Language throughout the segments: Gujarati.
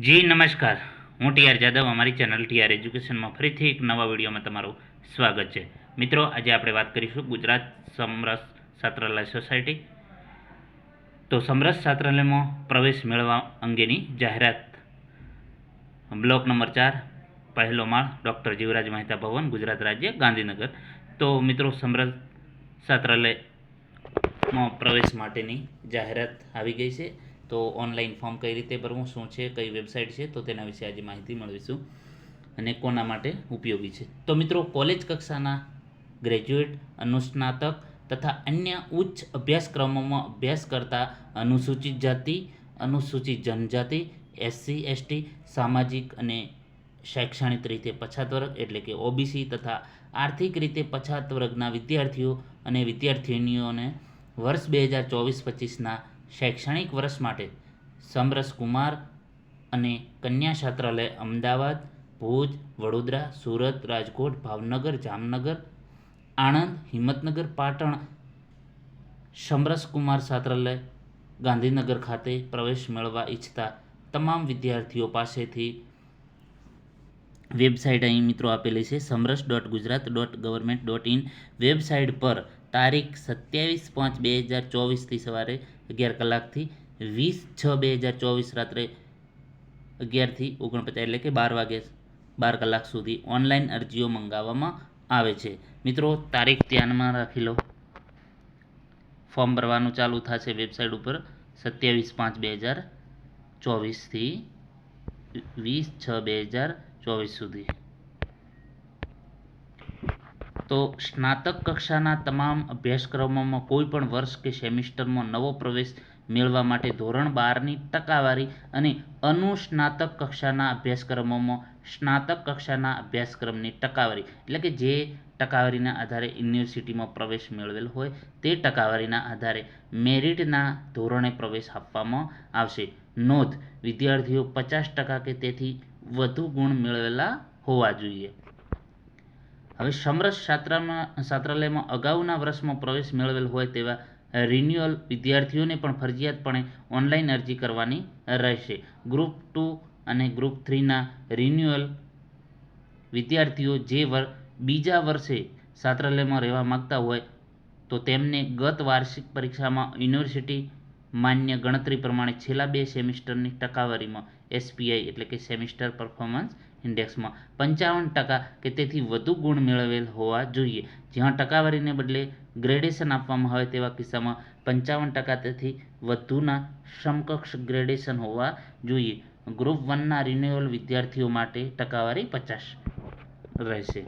જી, નમસ્કાર. હું ટીઆર જાદવ, અમારી ચેનલ ટીઆર એજ્યુકેશનમાં ફરીથી એક નવા વિડીયોમાં તમારું સ્વાગત છે. મિત્રો, આજે આપણે વાત કરીશું ગુજરાત સમરસ છાત્રાલય સોસાયટી. તો સમરસ છાત્રાલયમાં પ્રવેશ મેળવવા અંગેની જાહેરાત. બ્લોક નંબર ચાર, પહેલો માળ, ડૉક્ટર જીવરાજ મહેતા ભવન, ગુજરાત રાજ્ય, ગાંધીનગર. તો મિત્રો, સમરસ છાત્રાલયમાં પ્રવેશ માટેની જાહેરાત આવી ગઈ છે. તો ઓનલાઈન ફોર્મ કઈ રીતે ભરવું, શું છે, કઈ વેબસાઇટ છે, તો તેના વિશે આજે માહિતી મેળવીશું અને કોના માટે ઉપયોગી છે. તો મિત્રો કોલેજ કક્ષાના ગ્રેજ્યુએટ અનુસ્નાતક તથા અન્ય ઉચ્ચ અભ્યાસક્રમોમાં અભ્યાસ કરતા અનુસૂચિત જાતિ, અનુસૂચિત જનજાતિ એસસી એસટી સામાજિક અને શૈક્ષણિક રીતે પછાત વર્ગ એટલે કે ઓબીસી તથા આર્થિક રીતે પછાત વર્ગના વિદ્યાર્થીઓ અને વિદ્યાર્થિનીઓને વર્ષ બે હજાર ચોવીસ પચીસના શૈક્ષણિક વર્ષ માટે સમરસ કુમાર અને કન્યા છાત્રાલય અમદાવાદ, ભુજ, વડોદરા, સુરત, રાજકોટ, ભાવનગર, જામનગર, આણંદ, હિંમતનગર, પાટણ, સમરસ કુમાર છાત્રાલય, ગાંધીનગર ખાતે પ્રવેશ મેળવવા ઈચ્છતા તમામ વિદ્યાર્થીઓ પાસેથી વેબસાઇટ અહીં મિત્રો આપેલી છે, Samaras dot Gujarat dot government dot in website પર તારીખ સત્યાવીસ પાંચ બે હજાર ચોવીસથી સવારે અગિયાર કલાકથી વીસ છ બે હજાર ચોવીસ રાત્રે અગિયારથી ઓગણપચાસ એટલે કે બાર વાગે બાર કલાક સુધી ઓનલાઈન અરજીઓ મંગાવવામાં આવે છે. મિત્રો, તારીખ ધ્યાનમાં રાખી લો. ફોર્મ ભરવાનું ચાલુ થશે વેબસાઇટ ઉપર સત્યાવીસ પાંચ બે હજાર ચોવીસથી વીસ છ બે હજાર ચોવીસ સુધી. તો સ્નાતક કક્ષાના તમામ અભ્યાસક્રમોમાં કોઈ પણ વર્ષ કે સેમિસ્ટરમાં નવો પ્રવેશ મેળવવા માટે ધોરણ બારની ટકાવારી અને અનુસ્નાતક કક્ષાના અભ્યાસક્રમોમાં સ્નાતક કક્ષાના અભ્યાસક્રમની ટકાવારી, એટલે કે જે ટકાવારીના આધારે યુનિવર્સિટીમાં પ્રવેશ મેળવેલ હોય તે ટકાવારીના આધારે મેરિટના ધોરણે પ્રવેશ આપવામાં આવશે. નોંધ, વિદ્યાર્થીઓ પચાસ ટકા કે તેથી વધુ ગુણ મેળવેલા હોવા જોઈએ. હવે સમરસ છાત્રામાં છાત્રાલયમાં અગાઉના વર્ષમાં પ્રવેશ મેળવેલ હોય તેવા રિન્યુઅલ વિદ્યાર્થીઓને પણ ફરજિયાતપણે ઓનલાઈન અરજી કરવાની રહેશે. ગ્રુપ ટુ અને ગ્રુપ થ્રીના રિન્યુઅલ વિદ્યાર્થીઓ જે વર બીજા વર્ષે છાત્રાલયમાં રહેવા માગતા હોય તો તેમને ગત વાર્ષિક પરીક્ષામાં યુનિવર્સિટી માન્ય ગણતરી પ્રમાણે છેલ્લા બે સેમિસ્ટરની ટકાવારીમાં એસપીઆઈ એટલે કે સેમિસ્ટર પરફોર્મન્સ ઇન્ડેક્સમાં. પંચાવન ટકા કે તેથી વધુ ગુણ મેળવેલ હોવા જોઈએ. જ્યાં ટકાવારીને બદલે ગ્રેડેશન આપવામાં આવે તેવા કિસ્સામાં પંચાવન ટકા તેથી વધુના સમકક્ષ ગ્રેડેશન હોવા જોઈએ. ગ્રુપ વનના રિન્યુઅલ વિદ્યાર્થીઓ માટે ટકાવારી પચાસ રહેશે.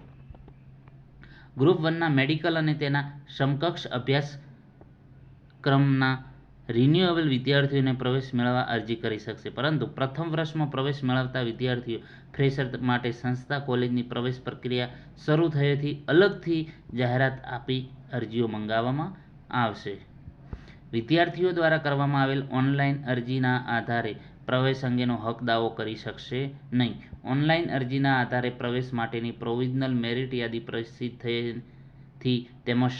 ગ્રુપ વનના મેડિકલ અને તેના સમકક્ષ અભ્યાસક્રમના રિન્યુએબલ વિદ્યાર્થીઓને પ્રવેશ મેળવવા અરજી કરી શકશે. પરંતુ પ્રથમ વર્ષમાં પ્રવેશ મેળવતા વિદ્યાર્થીઓ ફ્રેશર માટે સંસ્થા કોલેજની પ્રવેશ પ્રક્રિયા શરૂ થયેથી અલગથી જાહેરાત આપી અરજીઓ મંગાવવામાં આવશે. વિદ્યાર્થીઓ દ્વારા કરવામાં આવેલ ઓનલાઈન અરજીના આધારે પ્રવેશ અંગેનો હક દાવો કરી શકશે નહીં. ઓનલાઈન અરજીના આધારે પ્રવેશ માટેની પ્રોવિઝનલ મેરિટ યાદી પ્રસિદ્ધ થયેથી તેમાં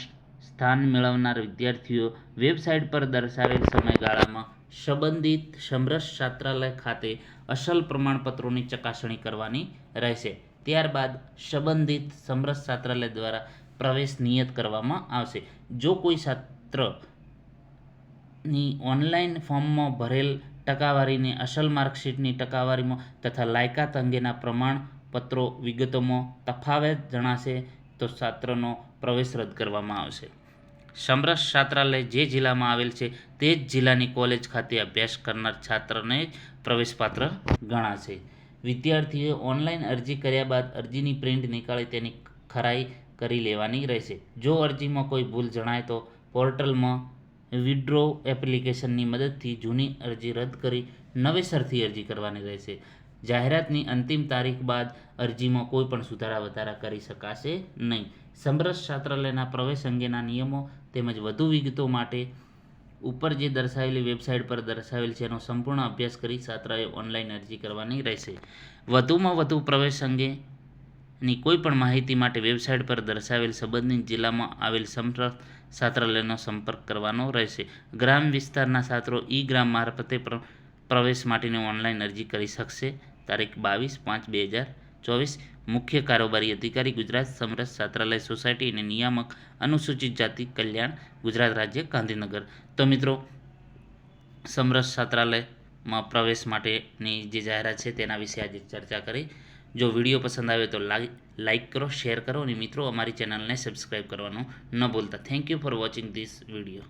સ્થાન મેળવનાર વિદ્યાર્થીઓ વેબસાઇટ પર દર્શાવેલ સમયગાળામાં સંબંધિત સમરસ છાત્રાલય ખાતે અસલ પ્રમાણપત્રોની ચકાસણી કરવાની રહેશે. ત્યારબાદ સંબંધિત સમરસ છાત્રાલય દ્વારા પ્રવેશ નિયત કરવામાં આવશે. જો કોઈ છાત્રની ઓનલાઈન ફોર્મમાં ભરેલ ટકાવારીને અસલ માર્કશીટની ટકાવારીમાં તથા લાયકાત અંગેના પ્રમાણપત્રો વિગતોમાં તફાવત જણાશે તો છાત્રનો પ્રવેશ રદ કરવામાં આવશે. સમરસ છાત્રાલય જે જિલ્લામાં આવેલ છે, તે જ જિલ્લાની કોલેજ ખાતે અભ્યાસ કરનાર છાત્રને જ પ્રવેશપાત્ર ગણાશે. વિદ્યાર્થીઓએ ઓનલાઈન અરજી કર્યા બાદ અરજીની પ્રિન્ટ નીકાળી તેની ખરાઈ કરી લેવાની રહેશે. જો અરજીમાં કોઈ ભૂલ જણાય તો પોર્ટલમાં વિડ્રો એપ્લિકેશનની મદદથી જૂની અરજી રદ કરી નવેસરથી અરજી કરવાની રહેશે. જાહેરાતની અંતિમ તારીખ બાદ અરજીમાં કોઈ પણ સુધારા વધારા કરી શકાશે નહીં. સમરસ છાત્રાલયના પ્રવેશ અંગેના નિયમો તેમજ વધુ વિગતો માટે ઉપર જે દર્શાવેલી વેબસાઇટ પર દર્શાવેલ છે એનો સંપૂર્ણ અભ્યાસ કરી છાત્રાએ ઓનલાઈન અરજી કરવાની રહેશે. વધુમાં વધુ પ્રવેશ અંગેની કોઈ પણ માહિતી માટે વેબસાઇટ પર દર્શાવેલ સંબંધિત જિલ્લામાં આવેલ સમરસ છાત્રાલયનો સંપર્ક કરવાનો રહેશે. ગ્રામ વિસ્તારના છાત્રો ઈ ગ્રામ મારફતે પ્ર, પ્રવેશ માટેની ઓનલાઈન અરજી કરી શકશે તારીખ બાવીસ પાંચ બે હજાર ચોવીસ. મુખ્ય કારોબારી અધિકારી ગુજરાત સમરસ છાત્રાલય સોસાયટી અને નિયામક અનુસૂચિત જાતિ કલ્યાણ ગુજરાત રાજ્ય ગાંધીનગર. તો મિત્રો, સમરસ છાત્રાલયમાં પ્રવેશ માટેની જે જાહેરાત છે તેના વિશે આજે ચર્ચા કરી. જો વીડિયો પસંદ આવે તો લાઈક કરો, શેર કરો અને મિત્રો અમારી ચેનલને સબસ્ક્રાઈબ કરવાનું ન ભૂલતા. Thank you for watching this video.